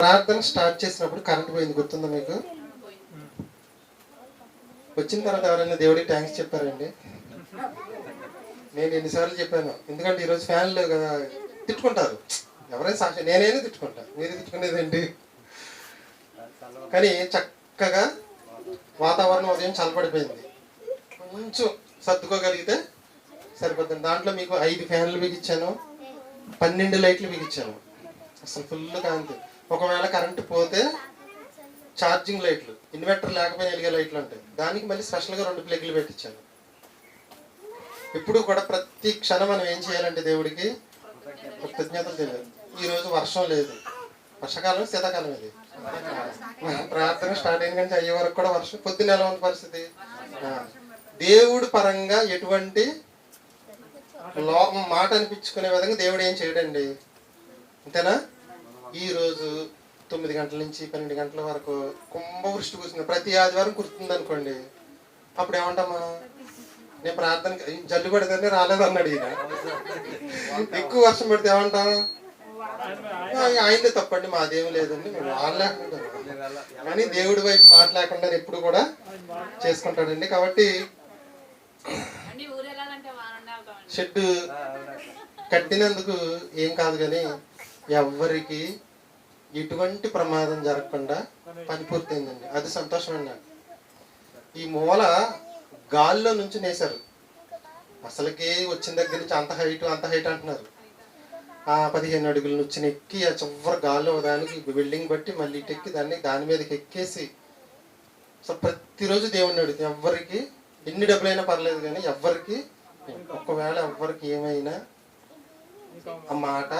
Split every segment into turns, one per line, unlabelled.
ప్రార్థన స్టార్ట్ చేసినప్పుడు కరెంట్ పోయింది గుర్తుందా మీకు? వచ్చిన తర్వాత ఎవరైనా దేవుడికి థ్యాంక్స్ చెప్పారండి? నేను ఎన్నిసార్లు చెప్పాను. ఎందుకంటే ఈరోజు ఫ్యాన్లు కదా తిట్టుకుంటారు. ఎవరైనా సాక్షి నేనైనా తిట్టుకుంటా. మీరు తిట్టుకునేది ఏంటి కానీ చక్కగా వాతావరణం ఉదయం చల్లబడిపోయింది. కొంచెం సర్దుకోగలిగితే సరిపోతుంది. దాంట్లో మీకు ఐదు ఫ్యాన్లు బిగించాను పన్నెండు లైట్లు బిగించాను అసలు ఫుల్ కాంతి. ఒకవేళ కరెంటు పోతే ఛార్జింగ్ లైట్లు ఇన్వర్టర్ లేకపోయినా వెలిగే లైట్లు ఉంటాయి దానికి మళ్ళీ స్పెషల్గా రెండు ప్లగ్లు పెట్టించాను. ఇప్పుడు కూడా ప్రతి క్షణం మనం ఏం చేయాలంటే దేవుడికి కృతజ్ఞతలు తెలియదు. ఈరోజు వర్షం లేదు. వర్షాకాలం శీతాకాలం ఇది. ప్రార్థన స్టార్ట్ అయిన కానీ అయ్యే వరకు కూడా వర్షం పొద్దున్న ఎలా ఉంది పరిస్థితి? దేవుడు పరంగా ఎటువంటి లోపం మాట అనిపించుకునే విధంగా దేవుడు ఏం చేయడండి? అంతేనా? ఈ రోజు తొమ్మిది గంటల నుంచి పన్నెండు గంటల వరకు కుంభవృష్టి కురుస్తుంది ప్రతి ఆదివారం కురుస్తుంది అనుకోండి. అప్పుడు ఏమంటాం మనం నేను ప్రార్థన జల్లు పడితేనే రాలేదన్నాడు ఈయన ఎక్కువ వర్షం పడితే ఏమంటాం "ఆ, ఆయనదే తప్పండి మాదేం లేదండి. మేము ఆడలేకుండా కానీ దేవుడి వైపు మాట్లాడకుండా ఎప్పుడు కూడా చేసుకుంటాడండి. కాబట్టి షెడ్ కట్టినందుకు ఏం కాదు కానీ ఎవ్వరికి ఎటువంటి ప్రమాదం జరగకుండా పని పూర్తయిందండి. అది సంతోషం అండి నాకు. ఈ మూల గాల్లో నుంచి నేశారు. అసలుకి వచ్చిన దగ్గర నుంచి అంత హైట్ అంత హైట్ అంటున్నారు. ఆ పదిహేను అడుగుల నుంచి ఎక్కి ఆ చివరి గాల్లో దానికి బిల్డింగ్ బట్టి మళ్ళీ ఇటు ఎక్కి దాన్ని దాని మీదకి ఎక్కేసి సో ప్రతిరోజు దేవుణ్ణి అడుగుతుంది ఎవ్వరికి ఎన్ని డబ్బులైనా పర్లేదు కానీ ఎవ్వరికి ఒకవేళ ఎవ్వరికి ఏమైనా ఆ మాట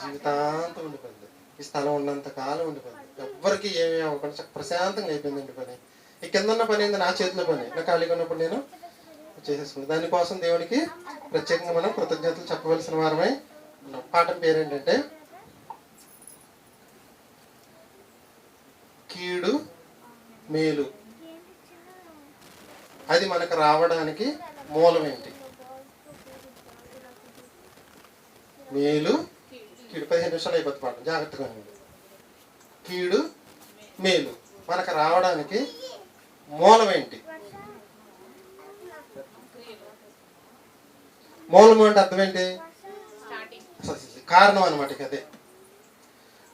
జీవితాంతం ఉండిపోయింది. ఈ స్థలం ఉన్నంత కాలం ఉండిపోయింది. ఎవ్వరికి ఏమీ అవ్వకుండా ప్రశాంతంగా అయిపోయిందండి పని. ఈ కింద ఉన్న పని ఏంది? నా చేతిలో పని. నా ఖాళీగా ఉన్నప్పుడు నేను చేసేసుకున్నాను దానికోసం దేవునికి ప్రత్యేకంగా మనం కృతజ్ఞతలు చెప్పవలసిన వారమై పాఠం పేరేంటంటే కీడు మేలు. అది మనకు రావడానికి మూలం మేలు కీడు పదిహేను నిమిషాలు అయిపోతుంది పాఠం జాగ్రత్తగా కీడు మేలు. మనకు రావడానికి మూలం ఏంటి? మూలం అంటే అర్థం ఏంటి? కారణం అనమాట అదే.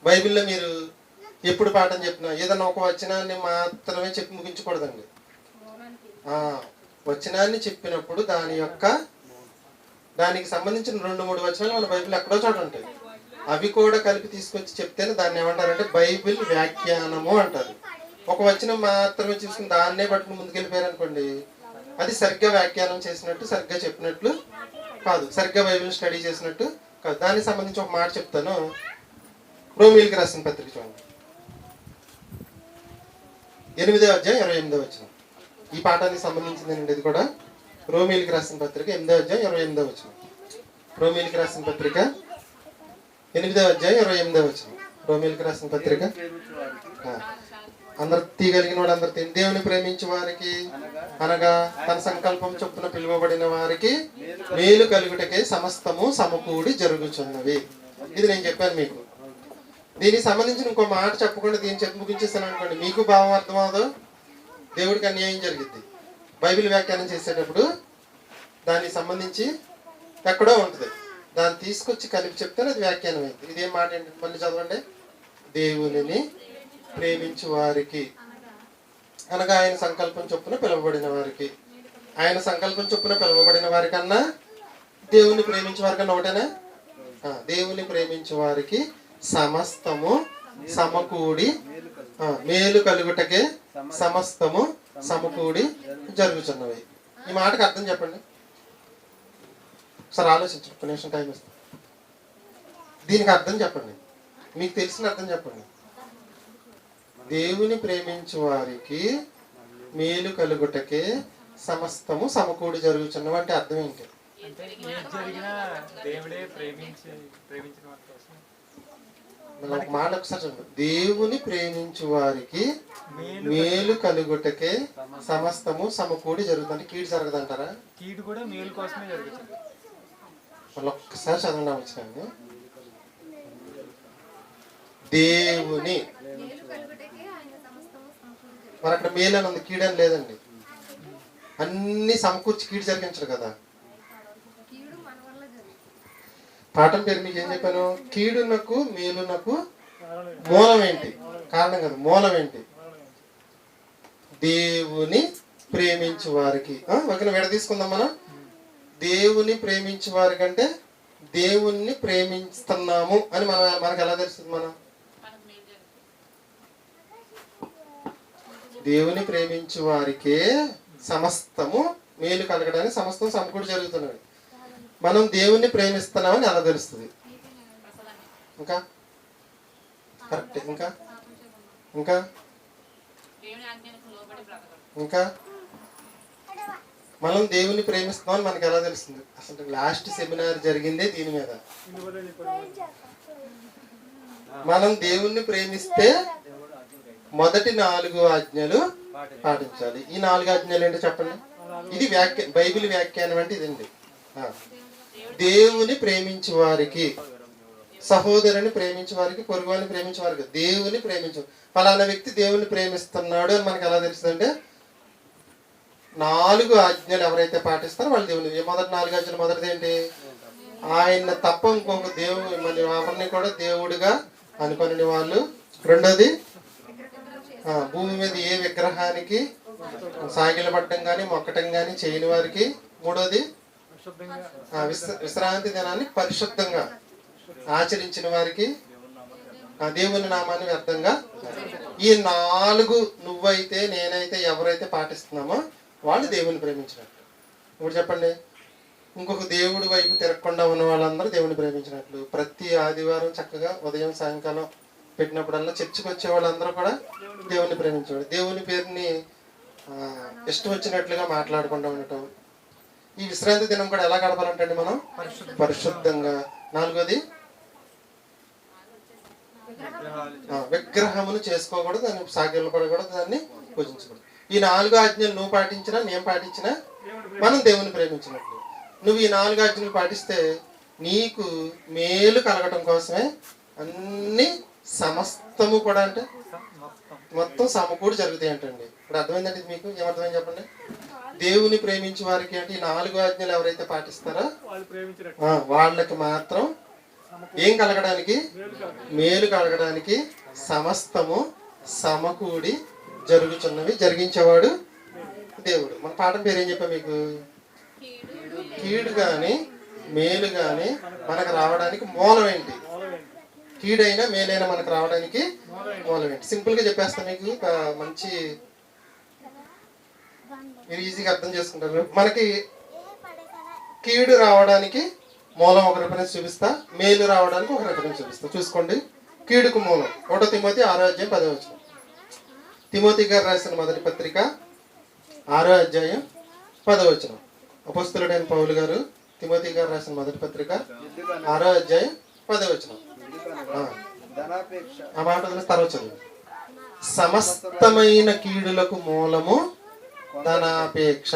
బైబిల్లో మీరు ఎప్పుడు పాఠం చెప్పినా ఏదన్నా ఒక వచనాన్ని మాత్రమే చెప్పి ముగించకూడదండి. వచనాన్ని చెప్పినప్పుడు దాని యొక్క దానికి సంబంధించిన రెండు మూడు వచనాలు మన బైబిల్ ఎక్కడో చోట ఉంటాయి. అవి కూడా కలిపి తీసుకొచ్చి చెప్తేనే దాన్ని ఏమంటారంటే బైబిల్ వ్యాఖ్యానము అంటారు. ఒక వచనం మాత్రమే చూసుకుని దాన్నే పట్టుకుని ముందుకెళ్ళిపోయారు అనుకోండి అది సరిగ్గా వ్యాఖ్యానం చేసినట్టు సరిగ్గా చెప్పినట్లు కాదు. సరిగ్గా బైబిల్ స్టడీ చేసినట్టు కాదు. దానికి సంబంధించి ఒక మాట చెప్తాను. రోమిల్కి రాసిన పత్రిక చూడండి. ఎనిమిదో అధ్యాయం ఇరవై ఎనిమిదో వచ్చిన ఈ పాఠానికి సంబంధించిందండి ఇది కూడా రోమిల్కి రాసిన పత్రిక ఎనిమిదో అధ్యాయం ఇరవై ఎనిమిదో వచ్చిన రోమిల్కి రాసిన పత్రిక ఎనిమిదో అధ్యాయం ఇరవై ఎనిమిదవ వచ్చిన రోమిల్కి రాసిన పత్రిక. అందరు తీయగలిగిన వాడు అందరు దేవుని ప్రేమించే వారికి అనగా తన సంకల్పం చొప్పున పిలువబడిన వారికి మేలు కలుగుటకే సమస్తము సమకూడి జరుగుచున్నవి. ఇది నేను చెప్పాను మీకు. దీనికి సంబంధించిన ఇంకో మాట చెప్పకుండా దీన్ని చెప్పి ముగించేస్తాను అనుకోండి. మీకు భావం అర్థమవుదు? దేవుడికి అన్యాయం జరిగింది. బైబిల్ వ్యాఖ్యానం చేసేటప్పుడు దానికి సంబంధించి ఎక్కడో ఉంటుంది. దాన్ని తీసుకొచ్చి కలిపి చెప్తేనే అది వ్యాఖ్యానం అయింది ఇదేం మాట ఏంటి? మళ్ళీ చదవండి. దేవునిని ప్రేమించు వారికి అనగా ఆయన సంకల్పం చొప్పున పిలువబడిన వారికి. ఆయన సంకల్పం చొప్పున పిలువబడిన వారికన్నా దేవుని ప్రేమించే వారికన్నా ఒకటేనా? దేవుని ప్రేమించే వారికి సమస్తము సమకూడి మేలు కలుగుటకే సమస్తము సమకూడి జరుగుతున్నవి ఈ మాటకు అర్థం చెప్పండి. ఒకసారి ఆలోచించండి ఒక నిమిషం టైం ఇస్తాను. దీనికి అర్థం చెప్పండి. మీకు తెలిసిన అర్థం చెప్పండి. దేవుని ప్రేమించు వారికి మేలు కలుగుటకే సమస్తము సమకూడి జరుగుతున్న అంటే అర్థం ఏంటి? ఒక మాట ఒకసారి దేవుని ప్రేమించు వారికి
మేలు
మేలు కలుగుటకే సమస్తము సమకూడి జరుగుతుంది. కీడు జరగదంటారా?
కీడు కూడా మేలు కోసమే జరుగుతుంది.
మళ్ళీ ఒక్కసారి చదవండి వచ్చినండి దేవుని.
మేలు
మరి అక్కడ మేలు అని ఉంది కీడని లేదండి. అన్ని సమకూర్చి కీడు జరిగించరు కదా. పాఠం పేరు మీకు ఏం చెప్పాను? కీడునకు మేలునకు మూలం ఏంటి కారణం కదా మూలం ఏంటి దేవుని ప్రేమించు వారికి. ఒక విడదీసుకుందాం తీసుకుందాం మనం? దేవుని ప్రేమించు వారికి అంటే దేవుణ్ణి ప్రేమిస్తున్నాము అని మనం మనకు ఎలా తెలుస్తుంది మనం? దేవుని ప్రేమించు వారికే సమస్తము మేలు కలగడానికి సమస్తం సమకూడి జరుగుతున్నది. మనం దేవుణ్ణి ప్రేమిస్తున్నామని ఎలా తెలుస్తుంది? ఇంకా? కరెక్ట్. ఇంకా? ఇంకా? ఇంకా? మనం దేవుణ్ణి ప్రేమిస్తున్నామని మనకి ఎలా తెలుస్తుంది? అసలు లాస్ట్ సెమినార్ జరిగిందే దీని మీద. మనం దేవుణ్ణి ప్రేమిస్తే మొదటి నాలుగు ఆజ్ఞలు పాటించాలి. ఈ నాలుగు ఆజ్ఞలు ఏంటో చెప్పండి? ఇది వ్యాఖ్య బైబిల్ వ్యాఖ్యానం అంటే ఇదండి. దేవుని ప్రేమించే వారికి సహోదరుని ప్రేమించే వారికి పొరుగువారిని ప్రేమించే వారికి దేవుని ప్రేమించు ఫలానా వ్యక్తి దేవుని ప్రేమిస్తున్నాడు అని మనకు ఎలా తెలుస్తుందంటే నాలుగు ఆజ్ఞలు ఎవరైతే పాటిస్తారో వాళ్ళు దేవుని మొదటి నాలుగు ఆజ్ఞలు మొదటిది ఏంటి? ఆయన తప్ప ఇంకొక దేవుడు మరి ఎవరిని కూడా దేవుడిగా అనుకుని వాళ్ళు. రెండోది భూమి మీద ఏ విగ్రహానికి సాగిలపడటం కానీ మొక్కటం కానీ చేయని వారికి. మూడోది విశ్రాంతి దినాన్ని పరిశుద్ధంగా ఆచరించిన వారికి ఆ దేవుని నామాన్ని వ్యర్థంగా. ఈ నాలుగు నువ్వైతే నేనైతే ఎవరైతే పాటిస్తున్నామో వాళ్ళు దేవుని ప్రేమించినట్టు. ఇప్పుడు చెప్పండి. ఇంకొక దేవుడి వైపు తిరగకుండా ఉన్న వాళ్ళందరూ దేవుని ప్రేమించినట్లు. ప్రతి ఆదివారం చక్కగా ఉదయం సాయంకాలం పెట్టినప్పుడల్లా చర్చికి వచ్చే వాళ్ళందరూ కూడా దేవుని ప్రేమించేవాడు దేవుని పేరుని ఇష్టం వచ్చినట్లుగా మాట్లాడకుండా ఉండటం. ఈ విశ్రాంతి దినం కూడా ఎలా గడపాలంటే మనం? పరిశుద్ధంగా. నాలుగోది? ఆ, విగ్రహమును చేసుకోకూడదు దాన్ని సాగిలు పడకూడదు దాన్ని పూజించకూడదు. ఈ నాలుగు ఆజ్ఞలు నువ్వు పాటించినా నేను పాటించినా మనం దేవుని ప్రేమించినట్లు. నువ్వు ఈ నాలుగు ఆజ్ఞలు పాటిస్తే నీకు మేలు కలగటం కోసమే అన్ని సమస్తము కూడా అంటే మొత్తం సమకూడి జరుగుతాయి అంటండి. ఇప్పుడు అర్థమైందండి మీకు? ఏమర్థమైంది చెప్పండి? దేవుని ప్రేమించే వారికి అంటే ఈ నాలుగు ఆజ్ఞలు ఎవరైతే పాటిస్తారో వాళ్ళకి మాత్రం ఏం కలగడానికి. మేలు కలగడానికి సమస్తము సమకూడి జరుగుతున్నవి జరిగించేవాడు దేవుడు. మన పాఠం పేరు ఏం చెప్పా మీకు? కీడు కానీ మేలు కానీ మనకు రావడానికి మూలం ఏంటి కీడైనా మేలైనా మనకు రావడానికి మూలం ఏంటి సింపుల్గా చెప్పేస్తా మీకు ఒక మంచి మీరు ఈజీగా అర్థం చేసుకుంటారు. మనకి కీడు రావడానికి మూలం ఒక రిఫరెన్స్ చూపిస్తా మేలు రావడానికి ఒక రిఫరెన్స్ చూపిస్తా. చూసుకోండి. కీడుకు మూలం. ఒకటో తిమ్మతి ఆరోగ్యం పదవచ్చు తిమోతి గారు రాసిన మొదటి పత్రిక ఆరో అధ్యాయం పదవచనం అపస్తులుడైన పౌలు గారు తిమోతి గారు రాసిన మొదటి పత్రిక ఆరో అధ్యాయం
పదవచనం
ఆ. మాట వదిలేసి తర్వాత సమస్తమైన కీడులకు మూలము ధనాపేక్ష.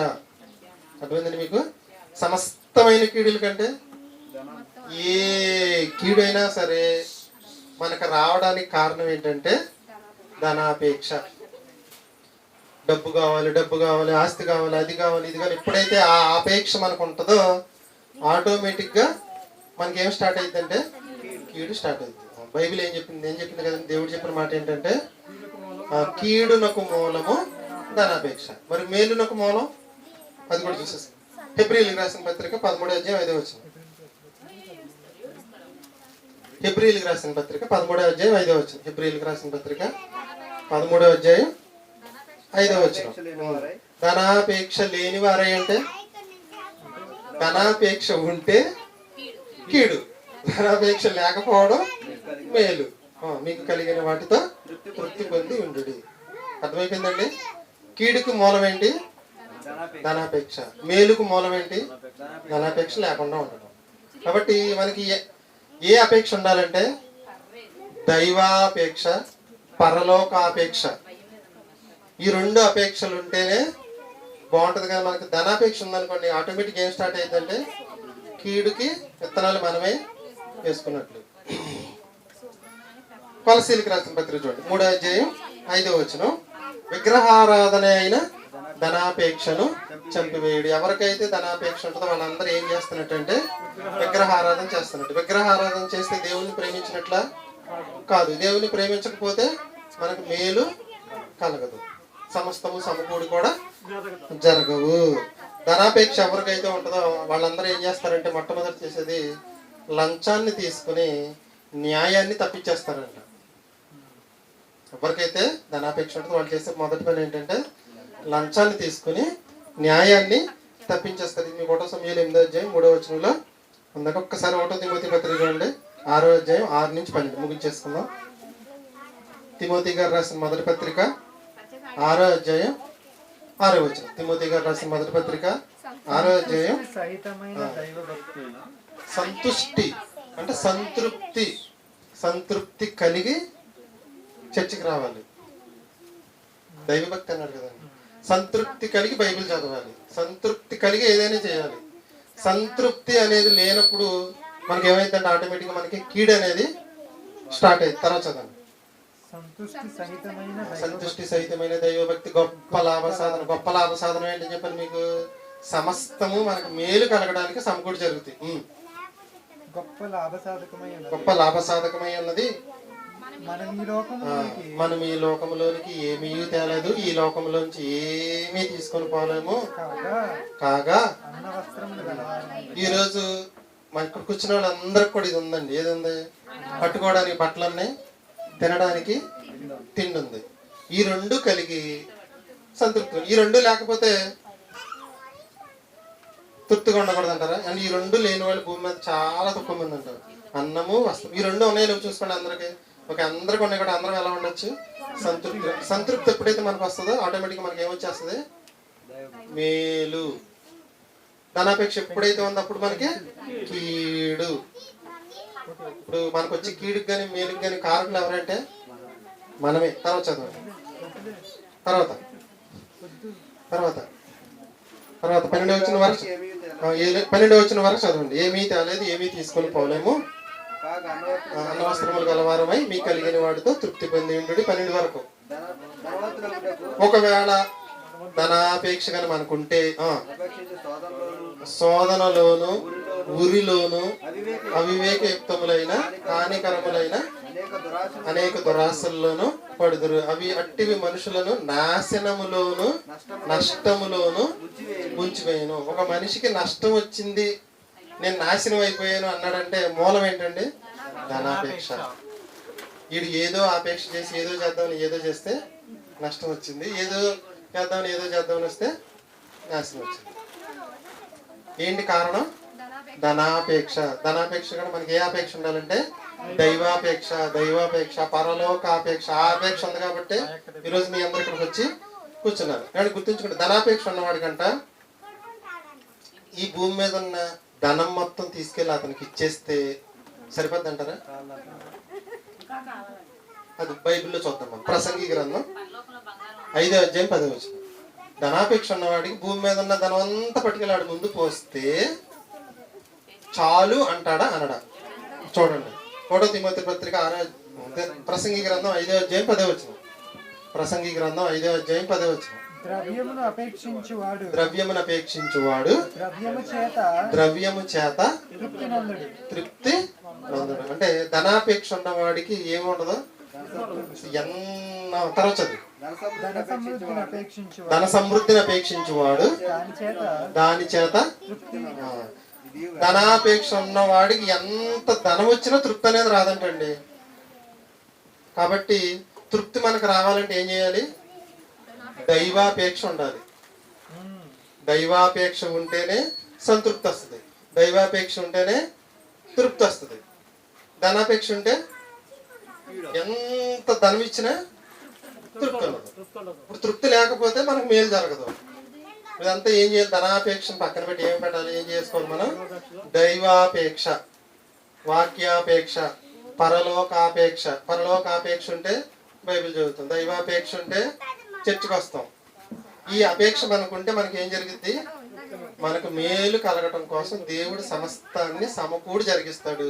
అర్థమైందండి మీకు? సమస్తమైన కీడుల కంటే ఏ కీడైనా సరే మనకు రావడానికి కారణం ఏంటంటే ధనాపేక్ష. డబ్బు కావాలి డబ్బు కావాలి ఆస్తి కావాలి అది కావాలి ఇది కావాలి. ఎప్పుడైతే ఆ ఆపేక్ష మనకు ఉంటుందో ఆటోమేటిక్గా మనకి స్టార్ట్ అవుతుందంటే కీడు స్టార్ట్ అవుతుంది. బైబిల్ ఏం చెప్పింది? ఏం చెప్పింది కదండి దేవుడు చెప్పిన మాట ఏంటంటే ఆ కీడునకు మూలము ధనాపేక్ష. మరి మేలునకు మూలం? అది కూడా చూసేస్తాం హెబ్రిల్ రాసిన పత్రిక పదమూడు అధ్యాయం ఐదో వచ్చిన హెబ్రిల్ రాసిన పత్రిక పదమూడో అధ్యాయం ఐదో వచ్చిన హెబ్రిల్ రాసిన పత్రిక పదమూడో అధ్యాయం ఐదవ వచ్చిన
లేనివారై
ధనాపేక్ష లేని వారై అంటే ధనాపేక్ష ఉంటే కీడు. ధనాపేక్ష లేకపోవడం మేలు. మీకు కలిగిన వాటితో తృప్తి పొంది ఉండు అర్థమైపోయిందండి? కీడుకు మూలం ఏంటి
ధనాపేక్ష.
మేలుకు మూలం ఏంటి ధనాపేక్ష లేకుండా ఉండడం కాబట్టి మనకి ఏ- ఏ అపేక్ష ఉండాలంటే? దైవాపేక్ష పరలోకాపేక్ష. ఈ రెండు అపేక్షలు ఉంటేనే బాగుంటుంది కానీ మనకి. ధనాపేక్ష ఉందనుకోండి ఆటోమేటిక్ ఏం స్టార్ట్ అయిందంటే కీడుకి విత్తనాలు మనమే వేసుకున్నట్లు. కొలసీలకి రాసిన పత్రిక చూడండి. మూడో అధ్యాయం ఐదో వచనం. విగ్రహారాధన అయిన ధనాపేక్షను చంపివేయుడు. ఎవరికైతే ధనాపేక్ష ఉంటుందో వాళ్ళందరూ ఏం చేస్తున్నట్టంటే విగ్రహారాధన చేస్తున్నట్టు. విగ్రహారాధన చేస్తే దేవుని ప్రేమించినట్ల కాదు. దేవుని ప్రేమించకపోతే మనకు మేలు కలగదు. సమస్తము సమకూడి కూడా జరగవు. ధనాపేక్ష ఎవరికైతే ఉంటుందో వాళ్ళందరూ ఏం చేస్తారంటే మొట్టమొదటి చేసేది లంచాన్ని తీసుకుని న్యాయాన్ని తప్పించేస్తారంట. ఎవరికైతే ధనాపేక్ష ఉంటుందో వాళ్ళు చేసే మొదటి పని ఏంటంటే లంచాన్ని తీసుకుని న్యాయాన్ని తప్పించేస్తారు. ఇది మీ ఒకటో సమయంలో ఎనిమిదో అధ్యాయం మూడో వచనంలో ఉందాక ఒక్కసారి ఒకటో తిమోతి పత్రిక చూడండి. ఆరో అధ్యాయం ఆరు నుంచి పన్నెండు. ముగించేసుకుందాం. తిమోతి గారు రాసిన మొదటి పత్రిక ఆరో అధ్యాయం ఆరో వచనం. తిమోతి గారు రాసిన మొదటి పత్రిక ఆరో అధ్యాయం సంతుష్టి అంటే సంతృప్తి సంతృప్తి కలిగి చర్చికి రావాలి. దైవభక్తి అన్నాడు కదండి. సంతృప్తి కలిగి బైబిల్ చదవాలి. సంతృప్తి కలిగి ఏదైనా చేయాలి. సంతృప్తి అనేది లేనప్పుడు మనకి ఏమైందంటే ఆటోమేటిక్గా మనకి కీడు అనేది స్టార్ట్ అయ్యింది. తర్వాత చదవండి.
సంతుష్టి సహితమైన దైవ
సంతుష్టి సహితమైన దైవభక్తి గొప్ప లాభ సాధన గొప్ప లాభ సాధన ఏంటని చెప్పాను మీకు? సమస్తము మనకు మేలు కలగడానికి సమకూడి జరుగుతాయి. ఉమ్.
గొప్ప లాభసాధకమై ఉన్నది.
గొప్ప లాభ సాధకమై ఉన్నది.
మనం ఈ లోకంలోనికి
మనం ఈ లోకంలోనికి ఏమీ తేలేదు. ఈ లోకంలోంచి ఏమీ తీసుకొని పోలేము.
కాగా
కాగా
అన్న వస్త్రములు గలవారమై
ఈ రోజు మన ఇక్కడ కూర్చున్న వాళ్ళందరికి కూడా ఇది ఉందండి. ఏది ఉంది? కట్టుకోవడానికి బట్టలు ఉన్నాయి. తినడానికి తిండి ఈ రెండు కలిగి సంతృప్తి. ఈ రెండు లేకపోతే తృప్తిగా ఉండకూడదు అంటారా అండ్ ఈ రెండు లేని వాళ్ళు భూమి మీద చాలా తక్కువ మంది ఉంటారు అన్నము వస్త్రం. ఈ రెండు ఉన్నాయి లేవు చూసుకోండి అందరికి. ఒక అందరికి ఉన్నాయి కూడా అందరం ఎలా ఉండొచ్చు? సంతృప్తి. సంతృప్తి ఎప్పుడైతే మనకు వస్తుందో ఆటోమేటిక్గా మనకి ఏమొచ్చేస్తుంది? మేలు. ధనాపేక్ష ఎప్పుడైతే ఉందో అప్పుడు మనకి కీడు. ఇప్పుడు మనకు వచ్చి కీడుకి కానీ మేలుకి కానీ కారకులు ఎవరంటే మనమే. తర్వాత చదవండి తర్వాత. తర్వాత. తర్వాత పన్నెండు వచ్చిన వరకు పన్నెండు వచ్చిన వరకు చదవండి. ఏమీ తేలేదు ఏమీ తీసుకొని పోలేము.
అన్నవస్త్రములు
అన్నవస్త్రములు గలవారమై మీ కలిగిన వాటితో తృప్తి పొంది ఉండు పన్నెండు వరకు. ఒకవేళ ధనాపేక్ష కానీ మనకుంటే ఆ,
అవివేక
అవివేకయుక్తములైన హానికరములైన
అనేక దురాశలు
అనేక దురాశల్లోను పడుదురు. అవి అట్టివి మనుషులను నాశనములోను
నష్టము
నష్టములోను.
ముంచివేయను.
ఒక మనిషికి నష్టం వచ్చింది నేను నాశనం అయిపోయాను అన్నాడంటే మూలం ఏంటండి? ధనాపేక్ష. వీడు ఏదో ఆపేక్ష చేసి ఏదో చేద్దామని ఏదో చేస్తే నష్టం వచ్చింది. ఏదో చేద్దామని ఏదో చేద్దామని వస్తే నాశనం వచ్చింది. ఏంటి కారణం?
ధనాపేక్ష
ధనాపేక్ష కూడా మనకి ఏ అపేక్ష ఉండాలంటే దైవాపేక్ష దైవాపేక్ష పరలోకాపేక్ష ఆ అపేక్ష ఉంది కాబట్టి ఈరోజు మీ అందరు ఇక్కడికి వచ్చి కూర్చున్నారు. కానీ గుర్తుంచుకోండి ధనాపేక్ష ఉన్నవాడికంట ఈ భూమి మీద ఉన్న ధనం మొత్తం తీసుకెళ్ళి అతనికి ఇచ్చేస్తే సరిపోద్ది అంటారా? అది బైబిల్లో చూద్దాం మనం. ప్రసంగి గ్రంథం ఐదో అధ్యాయం పదో వచ్చిన ధనాపేక్ష ఉన్నవాడికి భూమి మీద ఉన్న ధనం అంతా పట్టుకెళ్ళాడు ముందు పోస్తే చాలు అంటాడా అనడా? చూడండి. ఫోటో తిమోతి పత్రిక ఆరో ప్రసంగి గ్రంథం ఐదో అధ్యాయం పదో వచ్చిన ప్రసంగి గ్రంథం ఐదో అధ్యాయం పదో వచ్చిన
ద్రవ్యమును అపేక్షించువాడు.
ద్రవ్యమును అపేక్షించువాడు.
ద్రవ్యము చేత
ద్రవ్యము చేత
తృప్తి నందుడు.
తృప్తి అంటే ధనాపేక్ష ఉన్నవాడికి ఏముండదు ఎన్న
అపేక్షించువాడు
ధన సమృద్ధిని అపేక్షించువాడు.
దాని చేత
ధనాపేక్ష ఉన్నవాడికి ఎంత ధనం వచ్చినా తృప్తి అనేది రాదంటండి. కాబట్టి తృప్తి మనకు రావాలంటే ఏం చేయాలి? దైవాపేక్ష ఉండాలి. దైవాపేక్ష ఉంటేనే సంతృప్తి వస్తుంది. దైవాపేక్ష ఉంటేనే తృప్తి వస్తుంది. ధనాపేక్ష ఉంటే ఎంత ధనం ఇచ్చినా తృప్తి ఉండదు. ఇప్పుడు తృప్తి లేకపోతే మనకు మేలు జరగదు. ఇదంతా ఏం చేయాలి? ధనాపేక్షను పక్కన పెట్టి ఏం పెట్టాలి? ఏం చేసుకోవాలి మనం? దైవాపేక్ష వాక్యాపేక్ష పరలోకాపేక్ష. పరలోకాపేక్ష ఉంటే బైబిల్ చదువుతాం. దైవాపేక్ష ఉంటే చర్చికి వస్తాం. ఈ అపేక్ష మనకుంటే మనకి ఏం జరిగింది మనకు మేలు కలగటం కోసం దేవుడు సమస్తాన్ని సమకూడి జరిగిస్తాడు.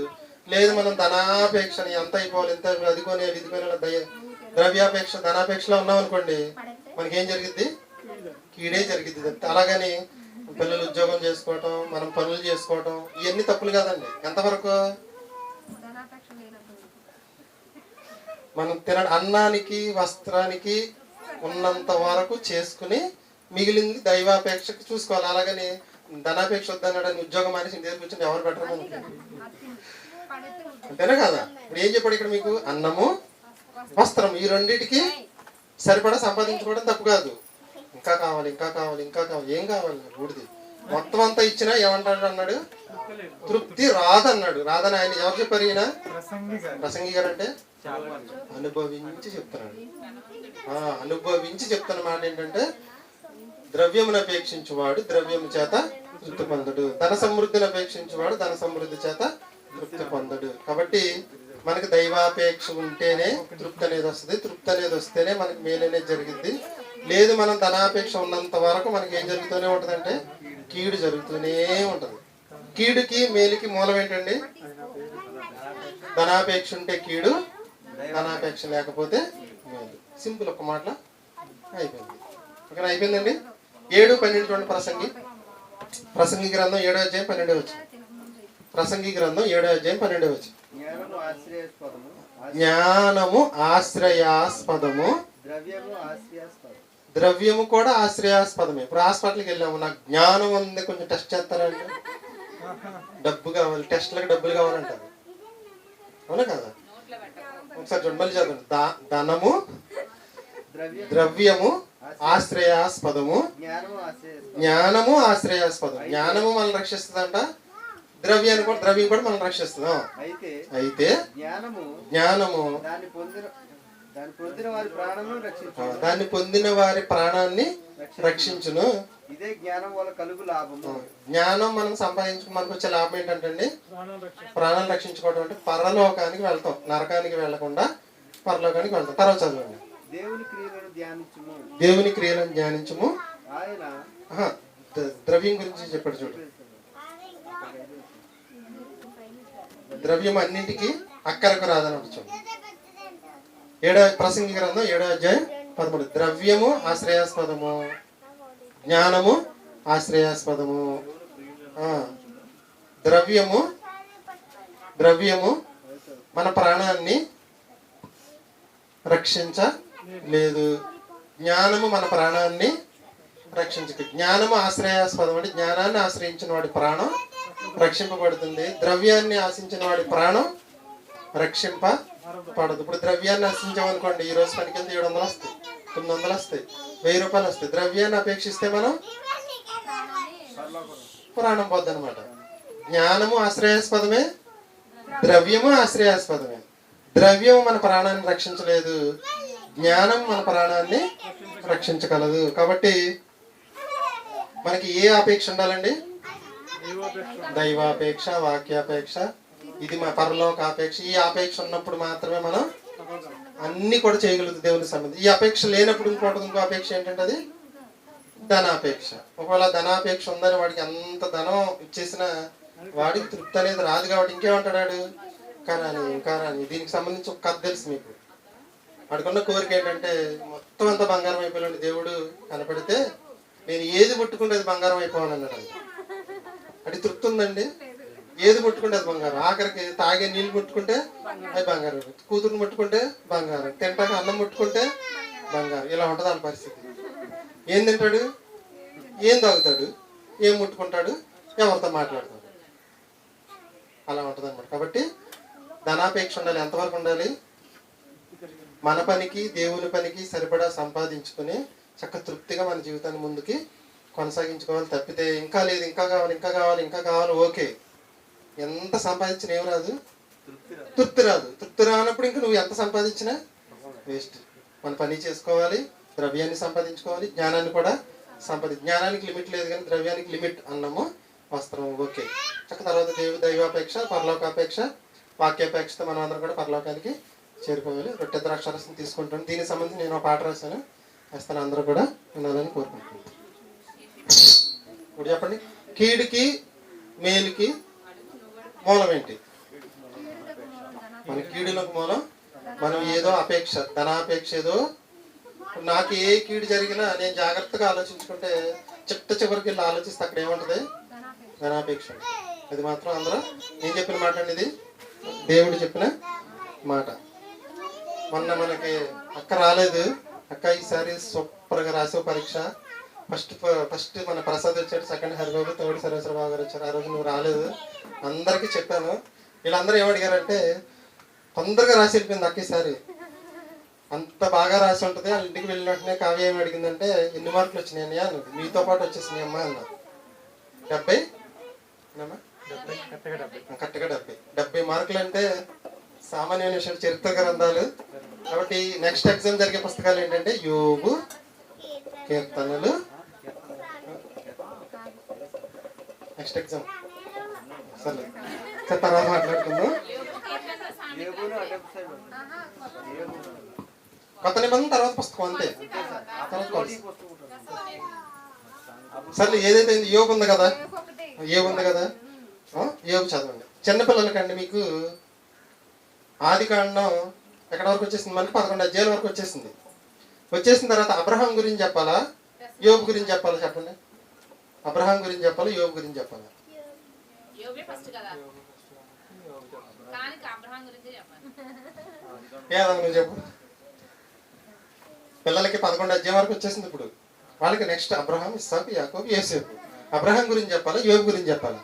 లేదు మనం ధనాపేక్షని ఎంత అయిపోవాలి ఎంత అది కొని ఇది కొని దయ ద్రవ్యాపేక్ష ధనాపేక్షలో ఉన్నాం అనుకోండి మనకేం జరిగింది కీడే జరిగిద్ది. తప్పితే అలాగని పిల్లలు ఉద్యోగం చేసుకోవటం మనం పనులు చేసుకోవటం ఇవన్నీ తప్పులు కాదండి. ఎంతవరకు మనం తిన అన్నానికి వస్త్రానికి ఉన్నంత వరకు చేసుకుని మిగిలింది దైవాపేక్షకు చూసుకోవాలి. అలాగని ధనాపేక్ష వద్దన్నాడని ఉద్యోగం మానేసి ఇంటి దగ్గర కూర్చొని ఎవరు
పెట్టడం
అంతేనా కదా? ఇప్పుడు ఏం చెప్పాడు ఇక్కడ మీకు? అన్నము వస్త్రం ఈ రెండింటికి సరిపడా సంపాదించుకోవడం తప్పు కాదు. ఇంకా కావాలి ఇంకా కావాలి ఇంకా కావాలి. ఏం కావాలి? ఊడిది మొత్తం అంతా ఇచ్చినా ఏమంటాడు అన్నాడు? తృప్తి రాదన్నాడు. రాదని ఆయన ఎవరు చెప్పారు ఈయన?
ప్రసంగి గారు.
అంటే? అనుభవించి చెప్తున్నాడు. ఆ, అనుభవించి చెప్తున్న మాట ఏంటంటే ద్రవ్యమును అపేక్షించువాడు ద్రవ్యము చేత తృప్తి పొందడు. ధన సమృద్ధిని అపేక్షించువాడు ధన సమృద్ధి చేత తృప్తి పొందడు. కాబట్టి మనకి దైవాపేక్ష ఉంటేనే తృప్తి అనేది వస్తుంది. తృప్తి అనేది వస్తేనే మనకి మేలు అనేది జరిగింది లేదు మనం ధనాపేక్ష ఉన్నంత వరకు మనకి ఏం జరుగుతూనే ఉంటుందంటే కీడు జరుగుతూనే ఉంటది. కీడుకి మేలుకి మూలం ఏంటండి? ధనాపేక్ష ఉంటే కీడు ధనాపేక్ష లేకపోతే మేలు. సింపుల్ ఒక మాటలో అయిపోయింది. ఓకేనా అయిపోయిందండి? ఏడు పన్నెండు చూడండి ప్రసంగి. ప్రసంగి గ్రంథం ఏడో అధ్యాయం పన్నెండో వచ్చి ప్రసంగి గ్రంథం ఏడో అధ్యాయం పన్నెండో వచ్చి
జ్ఞానము ఆశ్రయాస్పదము. ద్రవ్యము
ద్రవ్యము కూడా ఆశ్రయాస్పదమే. ఇప్పుడు హాస్పిటల్కి వెళ్ళాము నాకు జ్ఞానం ఉంది కొంచెం టెస్ట్ చేస్తారంటే డబ్బు కావాలి టెస్ట్లకు డబ్బులు కావాలంటారు. అవునా కదా? ఒకసారి చదవండి దా- ధనము
ద్రవ్యం
ద్రవ్యము ఆశ్రయాస్పదము
జ్ఞానము ఆశ్రయాస్పదం
జ్ఞానము మనల్ని రక్షిస్తుందంట. ద్రవ్యాన్ని కూడా ద్రవ్యం కూడా మనల్ని రక్షిస్తుందా?
అయితే
అయితే
జ్ఞానము
జ్ఞానము
దాన్ని పొందిన వారి
ప్రాణాన్ని రక్షించును.
ఇదే జ్ఞానం వల్ల కలుగు లాభము.
జ్ఞానం మనం సంపాదించుకు మనకు వచ్చే లాభం ఏంటంటే ప్రాణాలు రక్షించుకోవడం అంటే పరలోకానికి వెళ్తాం నరకానికి వెళ్ళకుండా పరలోకానికి వెళ్తాం. తర్వాత చదవండి.
దేవుని క్రియలను ధ్యానించుము.
దేవుని క్రియలను ధ్యానించము.
ఆయన
ద్రవ్యం గురించి చెప్పాడు చూడు. ద్రవ్యం అన్నింటికి అక్కరకు రాదని చూడు. ఏడో ప్రసంగి గ్రంథం ఏడో అధ్యాయం పదమూడు. ద్రవ్యము ఆశ్రయాస్పదము. జ్ఞానము ఆశ్రయాస్పదము. ఆ, ద్రవ్యము ద్రవ్యము మన ప్రాణాన్ని రక్షించలేదు. జ్ఞానము మన ప్రాణాన్ని రక్షించక జ్ఞానము ఆశ్రయాస్పదం అంటే జ్ఞానాన్ని ఆశ్రయించిన వాడి ప్రాణం రక్షింపబడుతుంది. ద్రవ్యాన్ని ఆశించిన వాడి ప్రాణం రక్షింప రక్షింపబడదు ఇప్పుడు ద్రవ్యాన్ని ఆశించామనుకోండి ఈ రోజు పనికి ఏడు వందలు వస్తాయి తొమ్మిది వందలు వస్తాయి వెయ్యి రూపాయలు వస్తాయి. ద్రవ్యాన్ని అపేక్షిస్తే మనం ప్రాణం పోద్ది అనమాట జ్ఞానము ఆశ్రయాస్పదమే ద్రవ్యము ఆశ్రయాస్పదమే. ద్రవ్యం మన ప్రాణాన్ని రక్షించలేదు. జ్ఞానం మన ప్రాణాన్ని రక్షించగలదు. కాబట్టి మనకి ఏ అపేక్ష ఉండాలండి? దైవాపేక్ష వాక్యాపేక్ష ఇది మా పరలోక ఆపేక్ష ఈ ఆపేక్ష ఉన్నప్పుడు మాత్రమే మనం అన్ని కూడా చేయగలుగుతుంది దేవుని సంబంధం ఈ అపేక్ష లేనప్పుడు ఇంకోటి ఇంకో అపేక్ష ఏంటంటే అది? ధనాపేక్ష. ఒకవేళ ధనాపేక్ష ఉందని వాడికి అంత ధనం ఇచ్చేసిన వాడికి తృప్తి అనేది రాదు కాబట్టి ఇంకేమంటాడు కరాని కరాని. దీనికి సంబంధించి ఒక కథ తెలుసు మీకు. వాడికున్న కోరిక ఏంటంటే మొత్తం అంతా బంగారం అయిపోయిన దేవుడు కనపడితే నేను ఏది పుట్టుకుంటే అది బంగారం అయిపోవాలన్నాడు. అది తృప్తి ఉందండి? ఏది ముట్టుకుంటే అది బంగారం. ఆఖరికి తాగే నీళ్ళు ముట్టుకుంటే అది బంగారం. కూతురు ముట్టుకుంటే బంగారం. తింటాక అన్నం ముట్టుకుంటే బంగారం. ఇలా ఉంటుంది వాళ్ళ పరిస్థితి. ఏం తింటాడు? ఏం తాగుతాడు? ఏం ముట్టుకుంటాడు? ఎవరితో మాట్లాడతాడు? అలా ఉంటుంది అనమాట కాబట్టి ధనాపేక్ష ఉండాలి. ఎంతవరకు ఉండాలి? మన పనికి దేవుని పనికి సరిపడా సంపాదించుకుని చక్క తృప్తిగా మన జీవితాన్ని ముందుకి కొనసాగించుకోవాలి తప్పితే ఇంకా లేదు ఇంకా కావాలి ఇంకా కావాలి ఇంకా కావాలి ఓకే. ఎంత సంపాదించినా ఏం రాదు? తృప్తి రాదు. తృప్తి రానప్పుడు ఇంకా నువ్వు ఎంత సంపాదించినా వేస్ట్. మన పని చేసుకోవాలి ద్రవ్యాన్ని సంపాదించుకోవాలి జ్ఞానాన్ని కూడా సంపాది జ్ఞానానికి లిమిట్ లేదు కానీ ద్రవ్యానికి లిమిట్ అన్నము వస్త్రం ఓకే. చక్క తర్వాత దేవు దైవాపేక్ష పరలోకాపేక్ష వాక్యాపేక్షతో మనం అందరం కూడా పరలోకానికి చేరుకోవాలి. రొట్టె ద్రాక్షరసం తీసుకుంటాను దీనికి సంబంధించి నేను ఒక పాట రాశాను. వేస్తాను అందరూ కూడా వినాలని కోరుకుంటున్నాను. ఇప్పుడు చెప్పండి. కీడుకి మేలుకి మూలం ఏంటి? మన కీడులకు మూలం? మనం ఏదో అపేక్ష ధనాపేక్ష ఏదో. నాకు ఏ కీడు జరిగినా నేను జాగ్రత్తగా ఆలోచించుకుంటే చిట్ట చివరికి వెళ్ళి ఆలోచిస్తే అక్కడ ఏముంటుంది?
ధనాపేక్ష
అది మాత్రం అందరూ నేను చెప్పిన మాట అండి ఇది? దేవుడు చెప్పిన మాట. మొన్న మనకి అక్క రాలేదు. అక్క ఈసారి సూపర్గా రాసే పరీక్ష. ఫస్ట్ ఫస్ట్ మన ప్రసాద్ వచ్చాడు సెకండ్ హరిబాబు థర్డ్ సర్వేశ్వర బాబు గారు వచ్చారు. ఆ రోజు నువ్వు రాలేదు. అందరికీ చెప్పాను. వీళ్ళందరూ ఏమడిగారంటే తొందరగా రాసి వెళ్ళిపోయింది అక్క ఈసారి అంత బాగా రాసి ఉంటుంది వాళ్ళ ఇంటికి వెళ్ళిన వెంటనే కావ్య ఏమి అడిగిందంటే ఎన్ని మార్కులు వచ్చినాయి అన్నయ్య? మీతో పాటు వచ్చేసినాయి అమ్మా అన్న.
కరెక్ట్గా డెబ్బై.
కరెక్ట్గా డెబ్బై. డెబ్బై మార్కులు అంటే సామాన్యమైన విషయాలు చరిత్ర గ్రంథాలు. కాబట్టి నెక్స్ట్ ఎగ్జామ్ జరిగే పుస్తకాలు ఏంటంటే యోగు కీర్తనలు నెక్స్ట్ ఎగ్జామ్. సరే సార్ తర్వాత మాట్లాడుకుందాం.
కొత్త
నిబంధన తర్వాత పుస్తకం అంతే. తర్వాత సరే ఏదైతే యోగ ఉంది కదా? యోగ ఉంది కదా? యోగ చదవండి. చిన్నపిల్లలకండి మీకు. ఆది కాండం ఎక్కడ వరకు వచ్చేసింది? మనకి పదకొండు అధ్యాయుల వరకు వచ్చేసింది. వచ్చేసిన తర్వాత అబ్రహాం గురించి చెప్పాలా? యోగు గురించి చెప్పాలా? చెప్పండి. అబ్రహాం గురించి చెప్పాలా? యోబు గురించి చెప్పాలా? ఏదన్నా చెప్పు. పిల్లలకి పదకొండు అధ్యాయం వరకు వచ్చేసింది ఇప్పుడు. వాళ్ళకి నెక్స్ట్ అబ్రహాం ఇస్సాకు యాకోబు యేసేపు. అబ్రహాం గురించి చెప్పాలా? యోబు గురించి చెప్పాలా?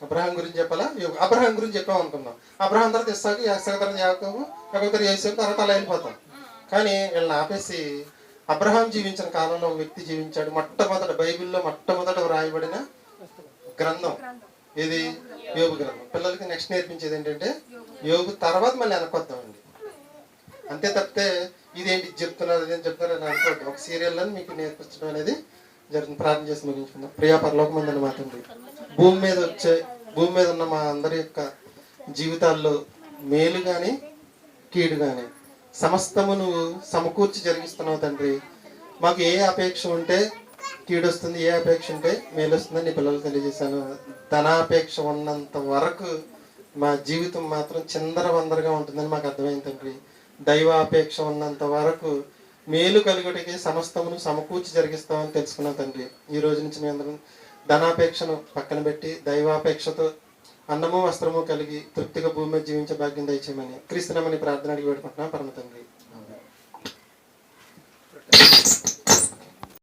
అబ్రహాం గురించి చెప్పాలి?
అబ్రహాం గురించి చెప్పాం అనుకుందాం. అబ్రహాం తర్వాత ఇస్సాకు తర్వాత యాకోబు యాకోబు తర్వాత యేసేపు తర్వాత అలా వెళ్ళిపోతాం. కానీ వీళ్ళని ఆపేసి అబ్రహాం జీవించిన కాలంలో వ్యక్తి జీవించాడు. మొట్టమొదట బైబిల్లో మొట్టమొదట వ్రాయబడిన గ్రంథం. ఇది యోగు గ్రంథం. పిల్లలకి నెక్స్ట్ నేర్పించేది ఏంటంటే యోగు తర్వాత మళ్ళీ వెనకొద్దామండి అంతే తప్పితే ఇదేంటి చెప్తున్నారు అదేం చెప్తున్నారు అని అనుకోవద్దు. ఒక సీరియల్లో మీకు నేర్పించడం అనేది జరుగుతుంది. ప్రార్థన చేసి ముగించుకుందాం. ప్రియా పరలోకమందని మా తండ్రి భూమి మీద వచ్చే భూమి మీద ఉన్న మా అందరి యొక్క జీవితాల్లో మేలు కానీ కీడు కానీ సమస్తము నువ్వు సమకూర్చి జరిగిస్తున్నావు తండ్రి. మాకు ఏ అపేక్ష ఉంటే కీడొస్తుంది ఏ అపేక్ష ఉంటే మేలు వస్తుందని నీ పిల్లలకు తెలియజేశాను. ధనాపేక్ష ఉన్నంత వరకు మా జీవితం మాత్రం చిందరవందరగా ఉంటుందని మాకు అర్థమైంది తండ్రి. దైవాపేక్ష ఉన్నంత వరకు మేలు కలుగుటికి సమస్తమును సమకూర్చి జరిగిస్తామని తెలుసుకున్నాం తండ్రి. ఈ రోజు నుంచి మేము అందరం ధనాపేక్షను పక్కన పెట్టి దైవాపేక్షతో అన్నము వస్త్రము కలిగి తృప్తిగా భూమి మీద జీవించే భాగ్యం దయచేయమని క్రీస్తునామని ప్రార్థన అడిగి పెట్టుకుంటున్నాం పరమ తండ్రి.